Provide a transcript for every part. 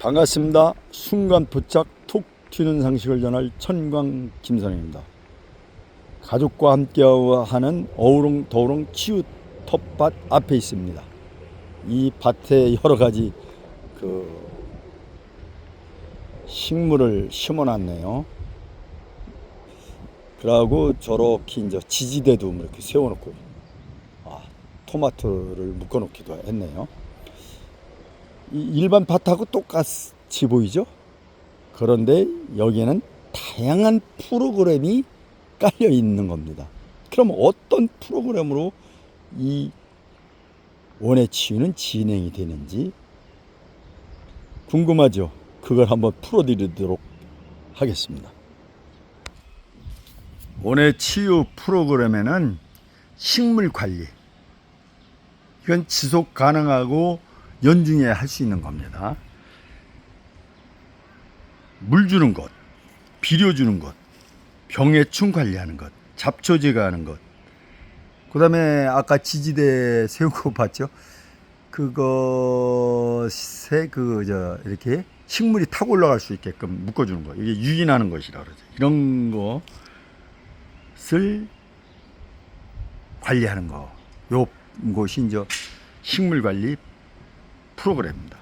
반갑습니다. 순간 포착 톡 튀는 상식을 전할 천광 김선입니다. 가족과 함께 하는 어우롱 더우롱 치유 텃밭 앞에 있습니다. 이 밭에 여러 가지 그 식물을 심어놨네요. 그러고 저렇게 이제 지지대도 뭐 이렇게 세워놓고 아, 토마토를 묶어놓기도 했네요. 이 일반 밭하고 똑같이 보이죠? 그런데 여기에는 다양한 프로그램이 깔려 있는 겁니다. 그럼 어떤 프로그램으로 이 원의 치유는 진행이 되는지 궁금하죠? 그걸 한번 풀어드리도록 하겠습니다. 원의 치유 프로그램에는 식물 관리, 이건 지속 가능하고 연중에 할 수 있는 겁니다. 물 주는 것, 비료 주는 것, 병해충 관리하는 것, 잡초 제거하는 것. 그다음에 아까 지지대 거 봤죠? 그것에 그 저 이렇게 식물이 타고 올라갈 수 있게끔 묶어 주는 거. 이게 유인하는 것이라 그러죠. 이런 것을 관리하는 거. 요 곳이 이제 식물 관리 프로그램입니다.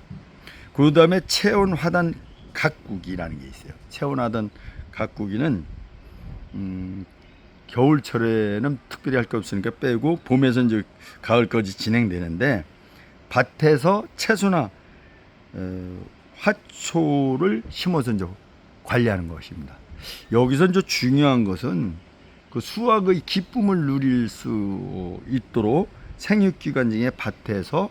그 다음에 체온 하단 가꾸기라는 게 있어요. 체온 하단 가꾸기는 음, 겨울철에는 특별히 할 게 없으니까 빼고 봄에서 이제 가을까지 진행되는데 밭에서 채소나 어, 화초를 심어서 이제 관리하는 것입니다. 여기서 이제 중요한 것은 그 수확의 기쁨을 누릴 수 있도록 생육기간 중에 밭에서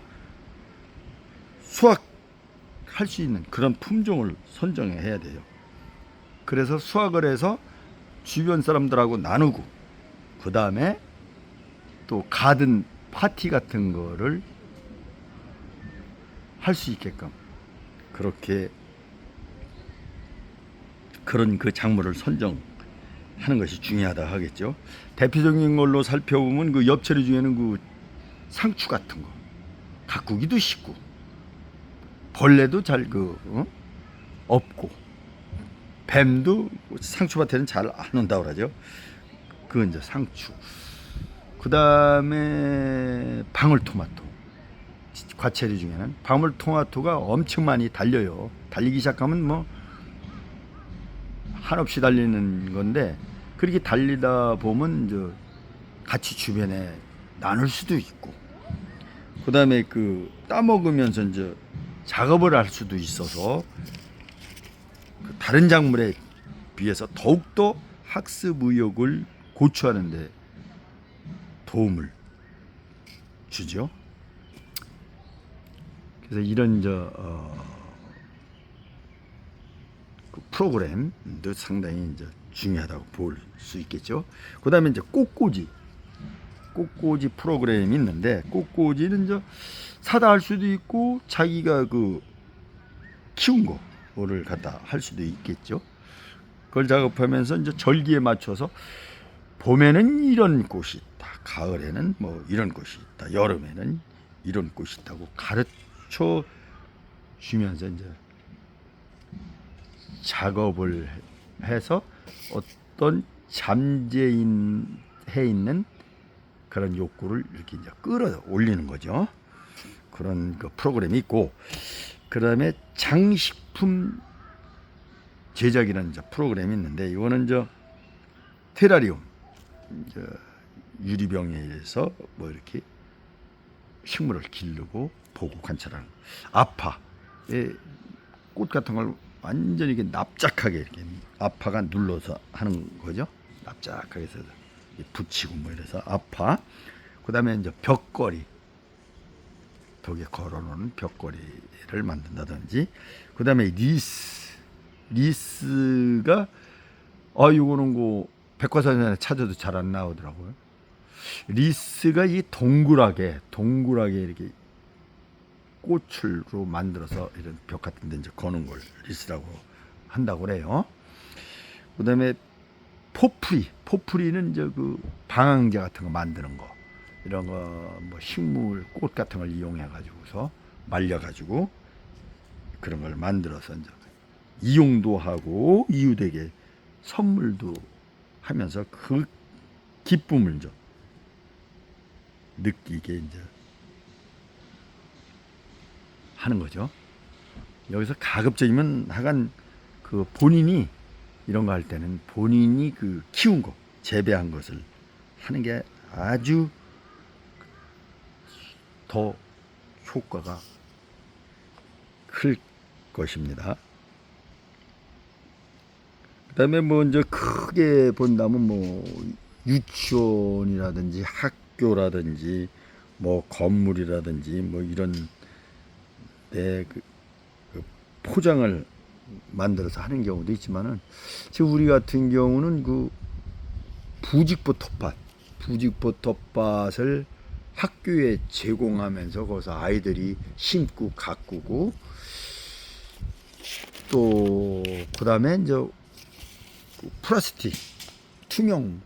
수확할 수 있는 그런 품종을 선정해야 돼요. 그래서 수확을 해서 주변 사람들하고 나누고 그 다음에 또 가든 파티 같은 거를 할 수 있게끔 그렇게 그런 그 작물을 선정 하는 것이 중요하다 하겠죠. 대표적인 걸로 살펴보면 그 엽채리 중에는 그 상추 같은 거 가꾸기도 쉽고 벌레도 잘그 없고 뱀도 상추밭에는 잘 안 온다고 그러죠. 그 이제 상추. 그 다음에 방울토마토. 과체류 중에는 방울토마토가 엄청 많이 달려요. 달리기 시작하면 뭐 한없이 달리는 건데 그렇게 달리다 보면 이제 같이 주변에 나눌 수도 있고 그 다음에 그 따먹으면서 이제 작업을 할 수도 있어서 그 다른 작물에 비해서 더욱더 학습 의욕을 고취하는 데 도움을 주죠. 그래서 이런 저 어, 그 프로그램도 상당히 이제 중요하다고 볼 수 있겠죠. 그다음에 이제 꽃꽂이 꽃꽂이 프로그램이 있는데 꽃꽂이는 이제 사다 할 수도 있고 자기가 그 키운 거를 갖다 할 수도 있겠죠. 그걸 작업하면서 이제 절기에 맞춰서 봄에는 이런 꽃이 있다. 가을에는 뭐 이런 꽃이 있다. 여름에는 이런 꽃이 있다고 가르쳐 주면서 이제 작업을 해서 어떤 잠재인 해 있는 그런 욕구를 이렇게 이제 끌어 올리는 거죠. 그런 그 프로그램이 있고 그다음에 장식품 제작이라는 이제 프로그램이 있는데 이거는 저 테라리움 저 유리병에서 뭐 이렇게 식물을 기르고 보고 관찰하는 아파의 꽃 같은 걸 완전히 이렇게 납작하게 이렇게 아파가 눌러서 하는 거죠. 납작하게 해서 붙이고 뭐 이래서 아파. 그 다음에 이제 벽걸이 벽에 걸어놓는 벽걸이를 만든다든지 그 다음에 리스 리스가 아 이거는 그 백과사전에 찾아도 잘 안 나오더라고요. 리스가 이 동그랗게 동그랗게 이렇게 꽃을로 만들어서 이런 벽 같은 데 이제 거는 걸 리스라고 한다고 그래요. 그 다음에 포프리 포프리는 이제 그 방향제 같은 거 만드는 거 이런 거 뭐 식물 꽃 같은 걸 이용해 가지고서 말려 가지고 그런 걸 만들어서 이제 이용도 하고 이웃에게 선물도 하면서 그 기쁨을 좀 느끼게 이제 하는 거죠. 여기서 가급적이면 하간 그 본인이 이런 거 할 때는 본인이 그 키운 거 재배한 것을 하는 게 아주 더 효과가 클 것입니다. 그다음에 뭐 이제 크게 본다면 뭐 유치원이라든지 학교라든지 뭐 건물이라든지 뭐 이런 데그 그 포장을 만들어서 하는 경우도 있지만은 지금 우리 같은 경우는 그 부직포 텃밭, 부직포 텃밭을 학교에 제공하면서 거기서 아이들이 심고 가꾸고 또 그다음에 이제 그 플라스틱 투명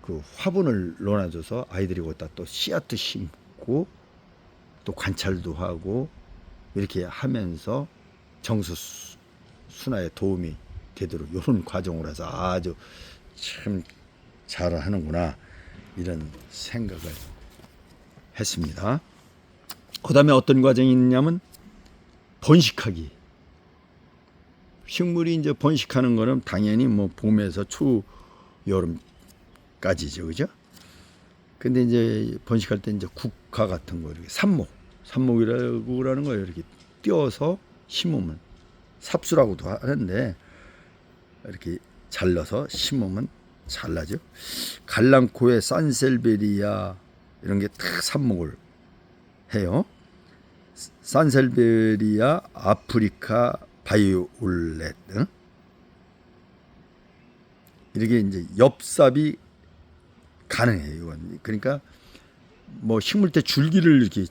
그 화분을 놓아줘서 아이들이 거기다 또 씨앗도 심고 또 관찰도 하고 이렇게 하면서 정수 수- 순화에 도움이 되도록 이런 과정을 해서 아주 참 잘하는구나 이런 생각을 했습니다. 그 다음에 어떤 과정이 있냐면 번식하기. 식물이 이제 번식하는 거는 당연히 뭐 봄에서 초 여름까지죠, 그죠? 근데 이제 번식할 때 이제 국화 같은 거 이렇게 삽목, 삽목이라고 그러는 거예요. 이렇게 띄어서 심으면 삽수라고도 하는데 이렇게 잘라서 심으면 잘 나죠. 갈랑코에 산셀베리아 이런 게 다 삽목을 해요. 산셀베리아, 아프리카 바이올렛 응? 이렇게 이제 엽삽이 가능해요. 그러니까 뭐 식물 때 줄기를 이렇게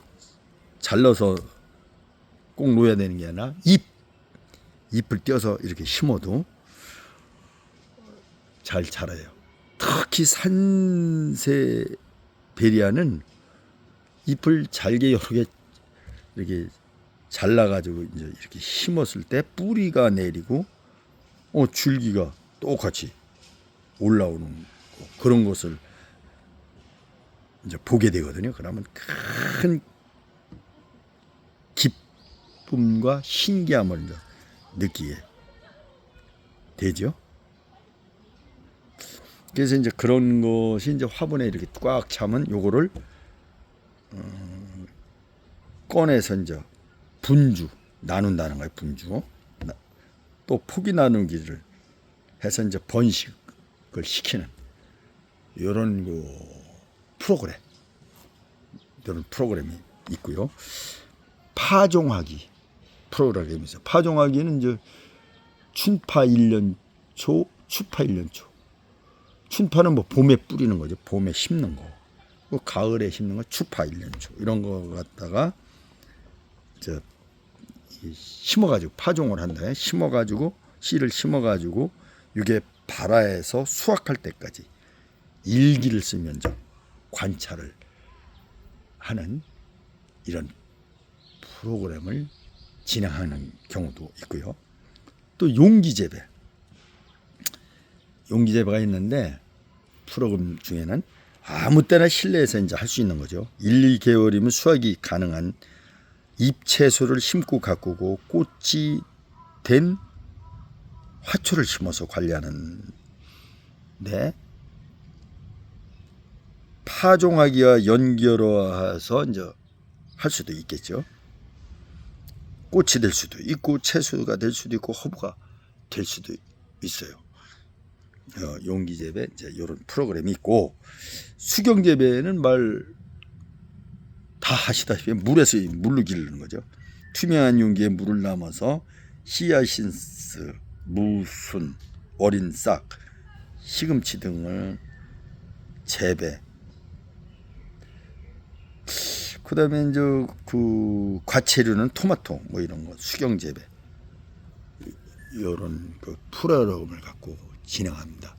잘라서 꼭 놓아야 되는 게 아니라 잎 잎을 띄어서 이렇게 심어도 잘 자라요. 특히 산세 베리아는 잎을 잘게 여러 개 이렇게 잘라가지고 이제 이렇게 심었을 때 뿌리가 내리고 어 줄기가 똑같이 올라오는 거, 그런 것을 이제 보게 되거든요. 그러면 큰 기쁨과 신기함을 느끼게 되죠. 그래서 이제 그런 것이 이제 화분에 이렇게 꽉 차면 요거를 어, 꺼내서 이제 분주 나눈다는 거예요. 분주 나- 또 포기 나누기를 해서 이제 번식을 시키는 이런 그 프로그램 이런 프로그램이 있고요. 파종하기 프로그램이 있어요. 파종하기는 이제 춘파 1년 초, 추파 1년 초. 춘파는 뭐 봄에 뿌리는 거죠. 봄에 심는 거. 그 가을에 심는 거 추파 1년 초. 이런 거 갖다가 저이 심어 가지고 파종을 한다. 심어 가지고 씨를 심어 가지고 이게 발아에서 수확할 때까지 일기를 쓰면서 관찰을 하는 이런 프로그램을 진행하는 경우도 있고요. 또 용기 재배. 용기 재배가 있는데 프로그램 중에는 아무 때나 실내에서 이제 할 수 있는 거죠. 1, 2개월이면 수확이 가능한 잎채소를 심고 가꾸고 꽃이 된 화초를 심어서 관리하는 데 파종하기와 연결해서 이제 할 수도 있겠죠. 꽃이 될 수도 있고 채소가 될 수도 있고 허브가 될 수도 있어요. 어, 용기 재배 이제 이런 프로그램이 있고 수경 재배는 말 다 하시다시피 물에서 물로 기르는 거죠. 투명한 용기에 물을 남아서 씨앗신스, 무순, 어린 싹, 시금치 등을 재배. 그다음에 이제 그 과채류는 토마토 뭐 이런 거 수경 재배 이런 그 프로그램을 갖고 진행합니다.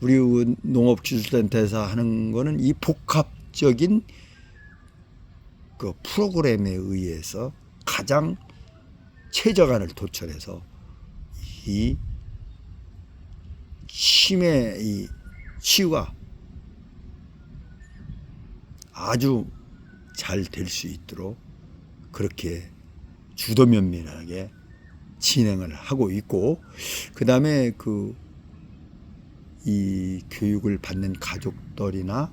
우리 그 농업기술센터에서 하는 거는 이 복합적인 그 프로그램에 의해서 가장 최저간을 도출해서 이 치매 이 치유가 아주 잘 될 수 있도록 그렇게 주도면밀하게 진행을 하고 있고 그 다음에 그 이 교육을 받는 가족들이나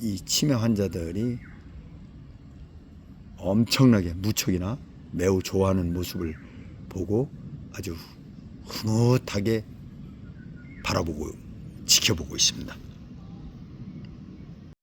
이 치매 환자들이 엄청나게 무척이나 매우 좋아하는 모습을 보고 아주 흐뭇하게 바라보고 지켜보고 있습니다.